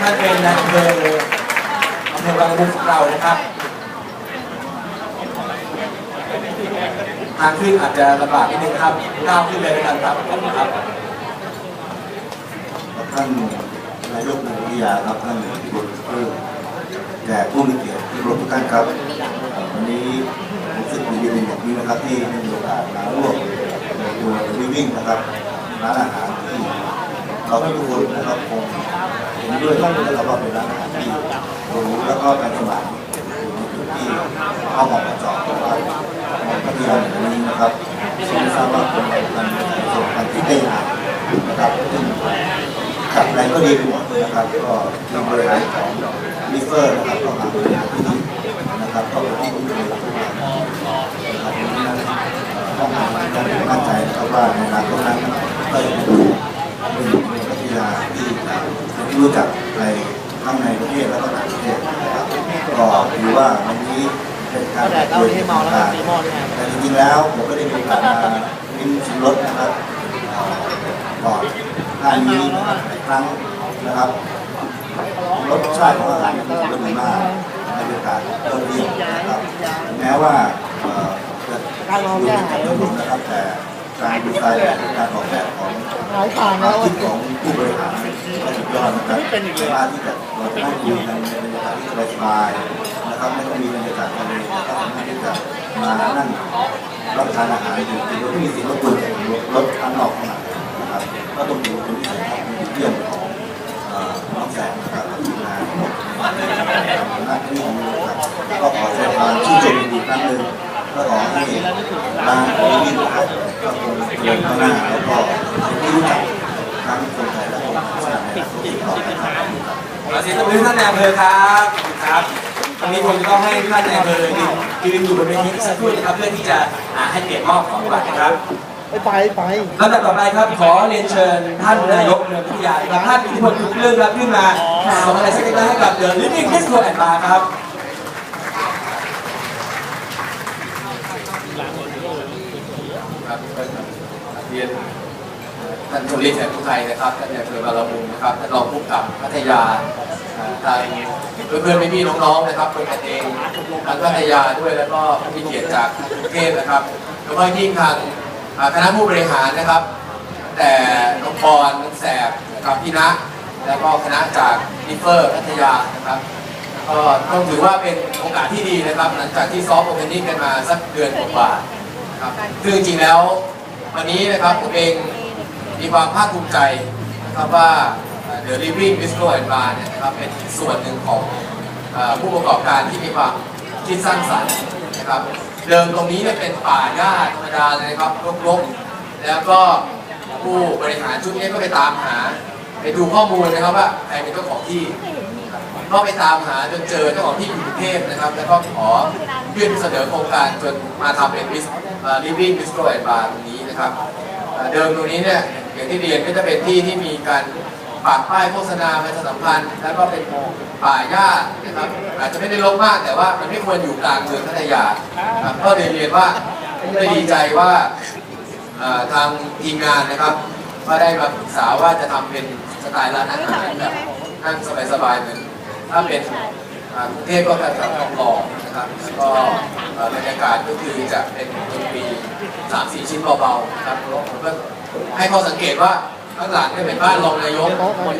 ท่านเป็นนายอำเภออำเภอบางมุกของเรานะครับ ทางขึ้นอาจจะลำบากนิดนึงครับก้าวขึ้นเลยแล้วกันครับขอบคุณครับท่านนายกนายวิทยาครับท่านบุตรเพิ่มแก่ผู้มีเกียรติที่เคารพทุกท่านครับ วันนี้ผมรู้สึกดีเป็นอย่างนี้นะครับที่ได้มีโอกาสมาร่วมในตัววิวิ่งนะครับร้านอาหาร เราทุกคนนะครับคงเห็นด้วยนะครับว่าเป็นร้านอาหารที่หรูแล้วก็ทันสมัยอยู่ในจุดที่เข้าหมาะกับจอดนะครันพัทยาแห่งนี้นะครับซึ่งทราบว่าเป็นการประสบการที่ได้หานะครับซึ่งขับอะไรก็ดีหมดนะครับก็ทางบริหารของลิเฟอร์นะครับก็หาบริหารที่ดีนะครับก็เป็นที่คุ้นเคยทุกอย่างนะครับต้องการมั่นใจนะครับว่าในอนาคตนั้นก็จะเป็นเป็นนักกีฬาที่รู้จักในทั้งในประเทศและก็ต่างประเทศนะครับก็ถือว่าวันนี้เป็นการเปิดตัวอย่างแต่จริงๆแล้วผมก็ได้มีโอกาสมาลิ้มชิมรสนะครับก่อนหน้านี้นะครับหลายครั้งนะครับรสชาติของอาหารเป็นรสดีมากบรรยากาศยอดเยี่ยมนะครับแม้ว่าจะอยู่ในการถนนนะครับแต่การดีไซน์แบบการออกแบบของ หายผ่านคแล้ววามคิดของผู้บริหารก็สุดยอดนะครับสามารถที่จะเราจะนั่งคุยกันในบรรยากาศที่สบายๆนะครับไม่ต้องมีบรรยากาศทะเลนะครับสามารถที่จะมานั่งรับประทานอาหารอยู่โดยไม่มีเสิ่งรบกวนจากรถข้างนอกเข้ามานะครับก็ต้องถือว่าเป็นวิสัยทัศน์ที่ดีเยี่ยมของเอ่อน้องแสงนะครับกับทีมงานหน้าที่ของเราครับก็ขอแสดงความชื่นชมอีกครั้งหนึ่งก็ขอให้ร้านของนี่นะครับก็คงเดินข้างหน้าแล้วก็ เสียงตบมือให้ท่านนายอำเภอครับขอบคุณครับตอนนี้ผมจะต้องให้ท่านนายอำเภอยืนยืนอยู่บนเวทีสักครู่นะครับเพื่อที่จะอ่าให้เกียรติมอบของรางวัลนะครับไปไปไปลำดับต่อไปครับขอเรียนเชิญท่านนายกเมืองพัทยาครับท่านอิทธิพลทุกเรื่องครับขึ้นมาส่งอะไรสักเล็กน้อยให้กับเดอะลิฟวิ่งคริสโตแอนด์บาร์ครับครับก็เรียนท่านชลิตแสงผู้ไทยนะครับท่านนายอำเภอบางละมุงนะครับท่านรองผู้กำกับพัทยา อ่าทางเพื่อนๆพี่ๆน้องๆนะครับคนกันเองทางพัทยาด้วยแล้วก็ผู้มีเกียรติจากกรุงเทพนะครับแล้วก็ยิ่งทางคณะผู้บริหารนะครับ แต่น้องปอนน้องแสบนะครับพี่ณะแล้วก็คณะจากนิเฟอร์พัทยานะครับก็ต้องถือว่าเป็นโอกาสที่ดีนะครับ หลังจากที่ซ้อฟต์โอเพนนิ่งกันมาสักเดือนกว่าๆนะครับซึ่งจริงๆแล้ววันนี้นะครับผมเองมีความภาคภูมิใจนะครับว่า เดอะลิฟวิ่งวิสโ o แอนด์บาร์เนี่ยนะครับเป็นส่วนหนึ่งของผู้ประกอบการที่มีความคิดสร้างสรรค์นะครับเดิมตรงนี้เนี่ยเป็นป่าหญ้าธรรมดาเลยนะครับรกๆ แล้วก็ผู้บริหารชุดนี้ก็ไปตามหา ไปดูข้อมูลนะครับว่าใครเป็นเจ้าของที่ก็ไปตามหาจนเจอเจ้าของที่อยู่กรุงเทพนะครับ แล้วก็ขอยื่นเสนอโครงการจนมาทำเป็นวิสลิฟวิ่งวิสโตรแอนบาร์ตรงนี้นะครับเอ่อเดิมตรงนี้เนี่ยอย่างที่เรียนก็จะเป็นที่ที่มีการ ปักป้ายโฆษณาประชาสัมพันธ์ แล้วก็เป็นป่าหญ้านะครับอาจจะไม่ได้รกมากแต่ว่ามันไม่ควรอยู่กลางเมืองพัทยาครับก็เรียนเรียนว่าได้ดีใจว่าทางทีมงานนะครับก็ได้มาปรึกษาว่าจะทำเป็นสไตล์ร้านอาหารแบบนั่งสบายๆเหมือนถ้าเป็นกรุงเทพก็จะแบบทองหล่อนะครับแล้วก็บรรยากาศก็คือจะเป็นดนตรีสามสี่ชิ้นเบาๆนะครับแล้วผมก็ให้ข้อสังเกตว่า ข้างหลังเนี่ยเป็นบ้านรองนายกนะ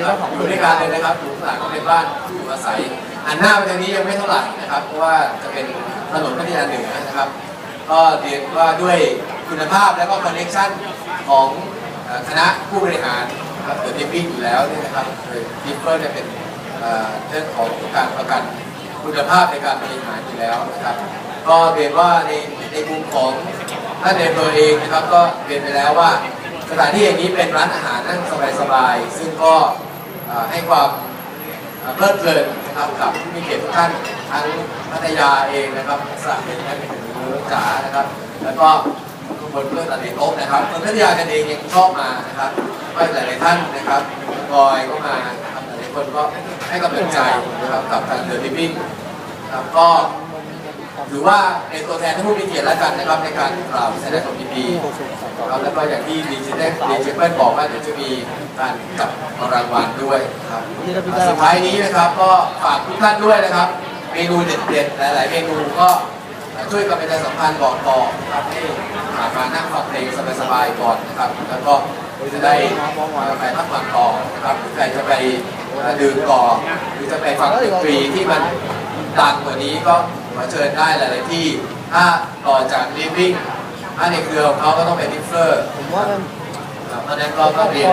ครับอยู่ด้วยกันเลยนะครับอยู่ข้างหลังก็เป็นบ้านผู้อยู่อาศัยหันหน้าไปทางนี้ยังไม่เท่าไหร่นะครับเพราะว่าจะเป็นถนนพัทยาเหนือนะครับ ก็เรียนว่าด้วยคุณภาพและก็คอนเนคชั่นของคณะผู้บริหารนะครับเดอะทิปปิ้งอยู่แล้วเนี่ยนะครับโดยทิปเปอร์เนี่ยเป็นเอ่อเรื่องของการประกันคุณภาพในการบริหารอยู่แล้วนะครับ ก็เรียนว่าในในมุมของท่านในอำเภอเองนะครับก็เรียนไปแล้วว่า สถานที่อย่างนี้เป็นร้านอาหารนั่งสบายๆซึ่งก็ให้ความเพลิดเพลินนะครับกับผู้มีเกียรติทุกท่านทั้งพัทยาเองนะครับสระเป็นท่านเป็นหรือจ๋านะครับ แล้วก็ทุกคนเพื่อนหลายๆโต๊ะนะครับคนพัทยากันเองยังชอบมานะครับก็หลายๆท่านนะครับบอยก็มาครับหลายคนก็ให้กำลังใจนะครับกับทางเดอะลิฟวิ่งครับก็ถือว่าเป็นตัวแทนท่านผู้มีเกียรติแล้วกันนะครับในการกล่าวแสดงความยินดี ครับแล้วก็อย่างที่ดีเจได้ดีเจเปิลบอกว่าเดี๋ยวจะมีกันกับรางวัลด้วยนะครับสุดท้ายนี้นะครับก็ฝากทุกท่านด้วยนะครับ เมนูเด็ดๆ หลาย ๆ เมนูก็ช่วยกันประชาสัมพันธ์บอกต่อนะครับให้มานั่งฟังเพลงสบายๆก่อนนะครับ แล้วก็จะได้ไปพักผ่อนต่อนะครับหรือใครจะไปดื่มต่อหรือจะไปฟังดนตรีที่มันดังกว่านี้ก็มาเชิญได้หลาย ๆ ที่ถ้าต่อจากลิฟวิ่ง ถ้าในเครือของเขาก็ต้องเป็นดิฟเฟอร์ผมว่ามันครับเพราะฉะนั้นก็ต้องเรียน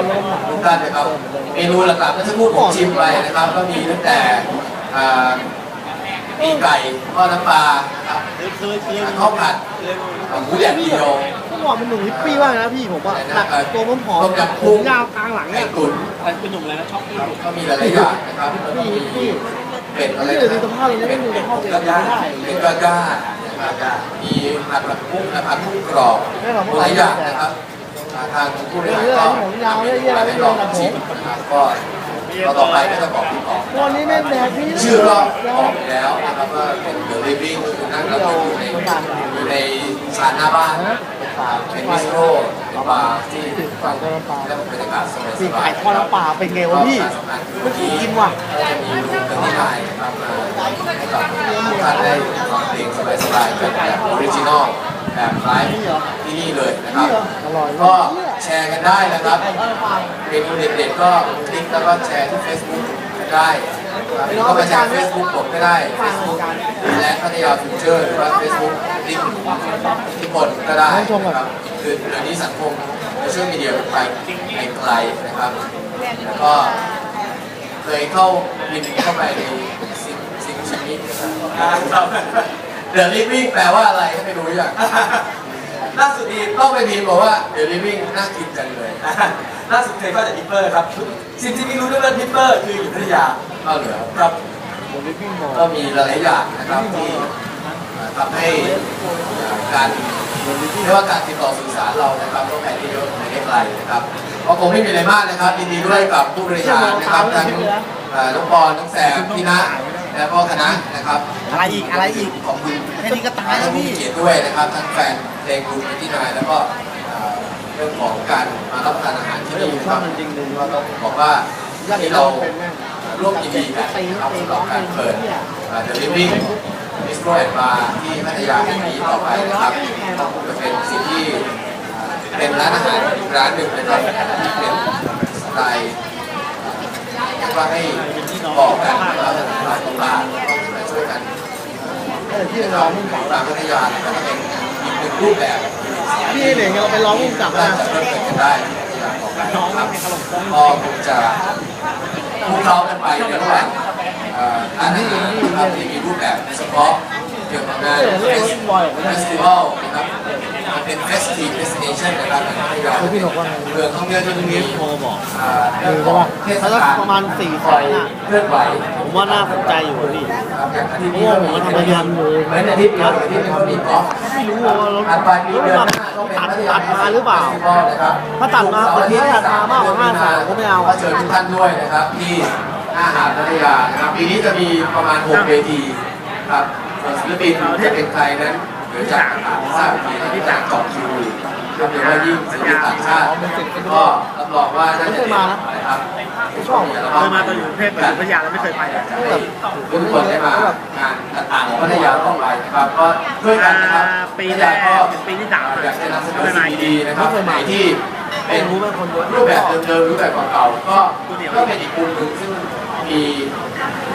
ทุกท่านนะครับเมนูหลักๆเมื่อสักครู่ผมชิมไปนะครับ ก็มีตั้งแต่อ่าปีกไก่ทอดน้ำปลานะครับเคยเคยข้าวผัดหมูแดดเดียวเมื่อก่อนเป็นหนุ่มฮิปปี้มากนะพี่ผมว่าหนักตัวผมผอมต้มยำผกุ้มงยาวกลางหลังไก่เนี่ยตุ๋นเป็นหนุ่มอะไรนะชอบครับก็มีหลายๆอย่างนะครับแล้วก็มีเป็ดอะไรนี่เดี๋ยวดูสภาพเลยนะไม่ดูสภาพเลยก็ไม่ย่า งได้เป็นก็ย่างนะครับมีผัดผักบุ้งและผัดกุ้งกรอบหลายอย่างนะครับทางผู้บริหารก็ให้ลองชิมนะครับก็ก็ต่อไปก็จะบอกที่ต่อวันนี้แม่แดดพี่ชื่อก็บอกไปแล้วนะครับว่าเป็นเดลิฟวิ่งก็คือนั่งรับอยู่ในอยู่ในชานหน้าบ้านเป็นมิสโตรเป็นบาร์ที่ฟังและบรรยากาศสบายๆปีกไก่ทอดน้ำปลาเป็นไงวะพี่ไม่เคยกินว่ะจะมีรูปเป็นที่นายนะครับ ทุกท่านได้ฟังเพลงสบายๆแบบแบบออริจินอลแบบไลฟ์ที่นี่เลยนะครับ ก็แชร์กันได้นะครับไก่ทอดน้ำปลาเมนูเด็ดๆก็คลิกแล้วก็แชร์ที่ Facebook ได้ก็มาแชร์ Facebook ผมก็ได้ Facebook และพัทยาฟิวเจอร์หรือว่า Facebook ที่ที่บนก็ได้นะครับคือเดี๋ยวนี้สังคมโซเชียลมีเดียไปไกลนะครับ แล้วก็เคยเข้าบินเข้าไปใน สิ่งสิ่งชีวิตนะครับเด e l ลิฟวิ่งแปลว่าอะไรให้ไปดูอย่างล่าสุดนี้ต้องไปพิมพ์บอกว่าเด e l ลิฟวิ่งน่ากินจังเลยล่าสุดเคยเข้าจากทิปเปอร์ครับสิ่งที่ไมีรู้เรื่องทิปเปอร์คืออยู่พัทยาก็เหลือครับผมไปวิ่งมอก็มีหลายๆอย่างนะครับที่ทำให้การเรียกว่าการติดต่อสื่อสารเรานะครับก็ไปได้เยอะไปได้ไกลนะครับก็คงไม่มีอะไรมากนะครับยินดีด้วยกับผู้บริหารนะครับทั้งเอ่อน้องปอนน้องแซมพี่นะ และก็คณะนะครับอะไรอีกอะไรอีกขอบคุณแค่นี้ก็ตายแล้วผู้พี่มีเกียรติด้วยนะครับทั้งแฟนเพลงคุณที่นายแล้วก็เอ่อเรื่องของการมารับประทานอาหารที่นี่นะครับก็ต้องบอกว่าที่เราร่วมยินดีกันนะครับสำหรับการเปิดเดลิเวอรี่มิสโตรแอนบาร์ที่พัทยาแห่งนี้ต่อไปนะครับจะเป็นสิ่งที่เป็นร้านอาหารอีกร้านหนึ่งนะครับที่เป็นสไตล์เรียก ว่าให้บอกกันนะครับร้านตลาดก็มาช่วยกันเออที่ที่เรามุ่งกลับร้าพัทยานะครับก็เป็นอีกหนึ่งรูปแบบพี่เหน่งเราไปร้องมุ่งกลับน่านะได้ในพัทยาต่อไปนะครับก็คงจะพวกเรากันไปในระหว่างอ่อร้านอาหารนะครับที่มีรูปแบบเฉพาะเกี่ยวกับงานเฟสติวัลนะครับมันเป็นเฟสทีฟเดสติ เนชันนะครับในพัทยาคือพี่หนกว่าไงเมืองท่องเที่ยวที่มีโทรบอกอ่าเอเรื่อองขใช่องป่ะเทศถ้าสักกาลประมาณสี่แสคอยนอะเคลื่อนไหวผมว่าน่าสนใจอยู่พี่นะครับอย่างอาทิตย์เพนี้ราะก็ว่าผมมีมาทำงานอยู่เหมือนอาทิตย์เดียวอาทิตย์นึงก็มีกอล์ฟไม่รู้ว่ารถอันปลายปีเดือนหน้าก็เป็นพัทยาตัดมาหรือเปล่าเฟสติวัลนะครับถ้าตัดมาศุกร์เสร์อทิตย์ถ้าตัดมามากกว่าห้าแสนก็ไม่เอาก็เชิญทุกท่านด้วยนะครับที่อาหารพัทยานะครับปีนี้จะมีประมาณ6เวทีครับส่วนศิลปินจะเป็นใครนั้นเดี๋ยวจะอ่านทราบอีกทีนะที่ต่างจองคิว ครับเดี๋ยวว่าะยิ่งศิลปินต่างชาติก็รับรองว่าน่าจะเด็ดนะครับชอบเคยมาตอนอยู่กรุงเทพแต่อยู่พัทยาแล้วไม่เคยไปเลยทุกคนได้มางานต่างๆของพัทยาต่องไปนะครับก็ช่วยกันนะครับปีแรกก็เป็นปีที่สามอยากจะนำเสนอสิ่งดีๆนะครับไหนที่เป็นรู้เป็นคนรูปแบบเดิมๆรูปแบบเก่าๆก็ก็เป็นอีกกลุ่มหนึ่งซึ่งมี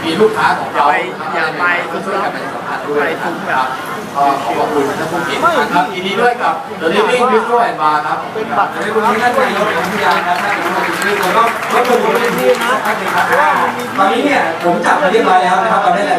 มีลูกค้าของเราอย่าไปก็ช่วยกันเป็นสัมพันธ์ด้วยครับ ก็ขอบคุณท่านผู้เกียรติครับยินดีด้วยกับ The Living Bistro and Bar ครับเป็นบัตรขอบคุณท่านนายกของพัทยาครับท่านนายกของพัทยาแล้วก็รถยนต์ผมเป็นที่นะครับตอนนี้เนี่ยผมจับมาเรียบร้อยแล้วนะครับตอนนี้แล้ว